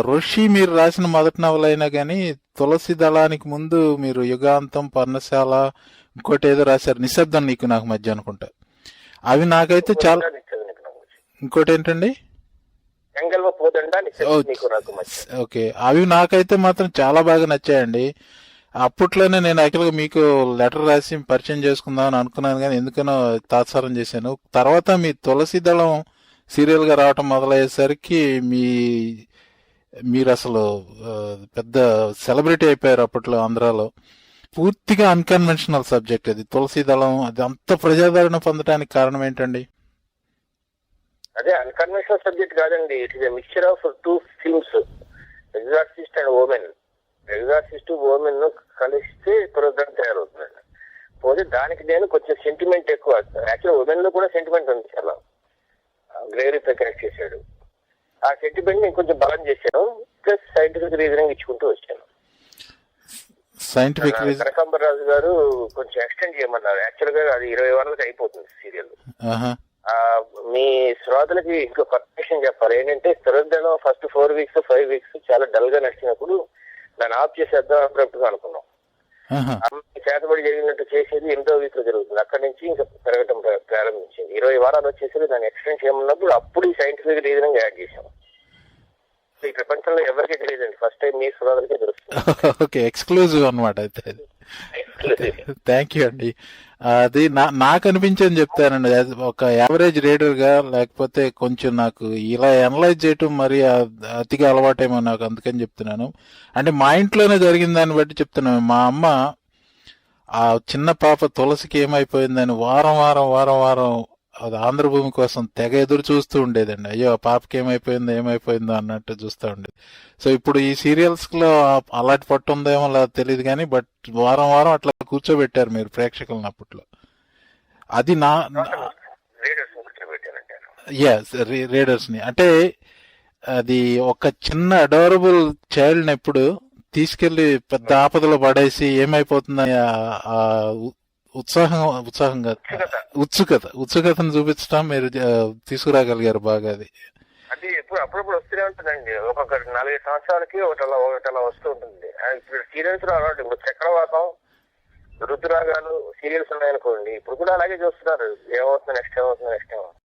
ఋషి మీరు రాసిన మొదటి నవల అయినా కానీ తులసి దళానికి ముందు మీరు యుగాంతం పర్ణశాల ఇంకోటి ఏదో రాశారు. నిశ్శబ్దం నీకు నాకు మధ్య అనుకుంటా. అవి నాకైతే చాలా. ఇంకోటి ఏంటండి ఓకే. అవి నాకైతే మాత్రం చాలా బాగా నచ్చాయండి. అప్పట్లోనే నేను యాక్చువల్గా మీకు లెటర్ రాసి పరిచయం చేసుకుందాం అని అనుకున్నాను కానీ ఎందుకనో తాత్సారం చేశాను. తర్వాత మీ తులసి దళం సీరియల్గా రావటం మొదలయ్యేసరికి మీ మీరు అసలు పెద్ద సెలబ్రిటీ అయిపోయారు అప్పట్లో ఆంధ్రాలో. పూర్తిగా అన్కన్వెన్షనల్ సబ్జెక్ట్ అది తులసి దళం అది అంత ప్రజాదరణ పొందడానికి కారణం ఏంటండి? అదే అన్కన్వెన్షనల్ సబ్జెక్ట్ కాదండి. It is mixture of two films Exorcist and Omen Exorcist Omen కలిస్తే ప్రోగ్రామ్ తయారవుతుందండి పోతే దానికి నేను కొంచెం సెంటిమెంట్ ఎక్కువ. యాక్చువల్ ఉమెన్లో కూడా సెంటిమెంట్ ఉంది చాలా. గ్రేవరీ ప్రకాష్ చేశాడు. ఆ సెంటిమెంట్ నేను కొంచెం బలం చేశాను. ప్లస్ సైంటిఫిక్ రీజనింగ్ ఇచ్చుకుంటూ వచ్చాను. సైంటిఫిక్ రీజన్ కనకాంబరరాజు గారు కొంచెం ఎక్స్టెండ్ చేయమన్నారు. యాక్చువల్గా అది ఇరవై వారాలకు అయిపోతుంది సీరియల్ మీ శ్రోతలకి ఇంకో కొత్త విషయం చెప్పాలి. ఏంటంటే స్థిరదళం first four weeks five weeks చాలా డల్గా నడిచినప్పుడు దాన్ని ఆఫ్ చేసేద్దాం అప్పుడప్పుడు అనుకున్నాం. చేతబడి జరిగినట్టు చేసేది ఎనిమిదో వీక్లో జరుగుతుంది. అక్కడి నుంచి ఇంకా పెరగటం ప్ర- ప్రారంభించింది. ఇరవై వారాలు వచ్చేసరికి దాన్ని ఎక్స్టెండ్ చేయమన్నప్పుడు అప్పుడు ఈ సైంటిఫిక్ రీజనింగ్ యాడ్ చేశాం. ఈ ప్రపంచంలో ఎవరికీ తెలియదండి. ఫస్ట్ టైం మీ శ్రోతలకే తెలుస్తుంది. ఓకే ఎక్స్క్లూజివ్ అనమాట అయితే థ్యాంక్ యూ అండి అది నా నాకు అనిపించని చెప్తానండి. అది ఒక యావరేజ్ రీడర్గా లేకపోతే కొంచెం నాకు ఇలా అనలైజ్ చేయటం మరి అతిగా అలవాటేమో నాకు అందుకని చెప్తున్నాను. అంటే మా ఇంట్లోనే జరిగిన దాన్ని బట్టి చెప్తున్నాను. మా అమ్మ ఆ చిన్న పాప తులసికి ఏమైపోయిందని వారం వారం వారం వారం అది ఆంధ్రభూమి కోసం తెగ ఎదురు చూస్తూ ఉండేదండి. అయ్యో ఆ పాపకి ఏమైపోయిందో ఏమైపోయిందో అన్నట్టు చూస్తూ ఉండేది. సో ఇప్పుడు ఈ సీరియల్స్లో అలాంటి పట్టు ఉందేమో అలా తెలియదు కానీ బట్ వారం వారం అట్లా కూర్చోబెట్టారు మీరు ప్రేక్షకులను అప్పట్లో. అది నా ఎస్ రీడర్స్ని అంటే అది ఒక చిన్న అడోరబుల్ చైల్డ్ని ఎప్పుడు తీసుకెళ్ళి పెద్ద ఆపదలో పడేసి ఏమైపోతుందని ఉత్సాహం ఉత్సాహంగా ఉత్సుకత. ఉత్సుకత ఉత్సుకతను చూపించడం మీరు తీసుకురాగలిగారు బాగా అది అది ఎప్పుడు అప్పుడప్పుడు వస్తూనే ఉంటుందండి ఒక్కొక్క నాలుగైదు సంవత్సరాలకి ఒకటి అలా ఒకటి అలా వస్తూ ఉంటుంది ఇప్పుడు సీరియల్స్లో అలాంటి ఇప్పుడు చక్రవాకం రుతురాగాలు సీరియల్స్ ఉన్నాయనుకోండి ఇప్పుడు కూడా అలాగే చూస్తున్నారు ఏమవుతుంది నెక్స్ట్ ఏమవుతుంది నెక్స్ట్ ఏమవుతుంది